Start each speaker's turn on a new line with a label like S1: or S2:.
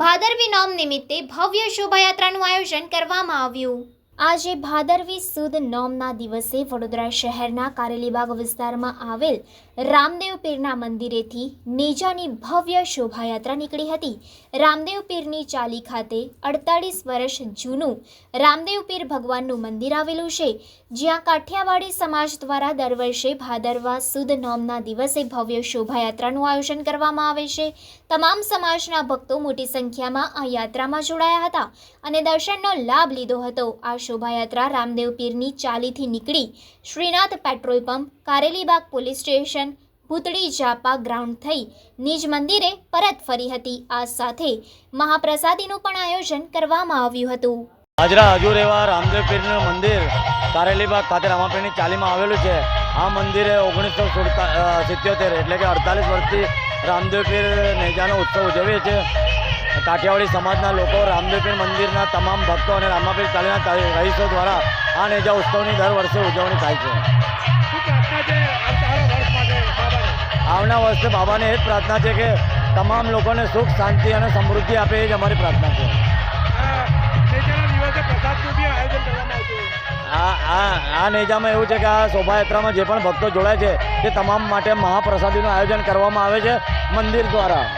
S1: ભાદરવી નોમ નિમિત્તે ભવ્ય શોભાયાત્રાનું આયોજન કરવામાં આવ્યું. આજે ભાદરવી સુદ નોમના દિવસે વડોદરા શહેરના કારેલીબાગ વિસ્તારમાં આવેલ રામદેવ પીરના મંદિરેથી નેજાની ભવ્ય શોભાયાત્રા નીકળી હતી. રામદેવ પીરની ચાલી ખાતે અડતાળીસ વર્ષ જૂનું રામદેવ પીર ભગવાનનું મંદિર આવેલું છે. જ્યાં કાઠિયાવાડી સમાજ દ્વારા દર વર્ષે ભાદરવા સુદ નોમના દિવસે ભવ્ય શોભાયાત્રાનું આયોજન કરવામાં આવે છે. તમામ સમાજના ભક્તો મોટી સંખ્યામાં આ યાત્રામાં જોડાયા હતા અને દર્શનનો લાભ લીધો હતો. આ શોભાયાત્રા રામદેવ પીરની ચાલીથી નીકળી Shrinath petrol pump, Karelibaug police station Bhutdi Zampa ground થઈ નિજ મંદિરે પરત ફરી હતી. આ સાથે મહાપ્રસાદીનું પણ આયોજન કરવામાં આવ્યું હતું.
S2: આજરા હજુર એવા રામદેવ પીરનું મંદિર કારેલીબાગ ખાતે રામાપીરની ચાલીમાં આવેલું છે. આ મંદિરે ઓગણીસો સિત્યોતેર એટલે કે અડતાલીસ વર્ષથી રામદેવ પીર નેજાનો ઉત્સવ ઉજવીએ છીએ. કાઠિયાવાડી સમાજના લોકો રામદેવપીર મંદિરના તમામ ભક્તો અને રામાપીર તાલીના રહીશો દ્વારા આ નેજા ઉત્સવની દર વર્ષે ઉજવણી થાય છે. આવના વર્ષે બાબાને એ જ પ્રાર્થના છે કે તમામ લોકોને સુખ શાંતિ અને સમૃદ્ધિ આપે એ જ અમારી પ્રાર્થના છે. આ આ આ નેજામાં એવું છે કે આ શોભાયાત્રામાં જે પણ ભક્તો જોડાય છે તે તમામ માટે મહાપ્રસાદીનું આયોજન કરવામાં આવે છે મંદિર દ્વારા.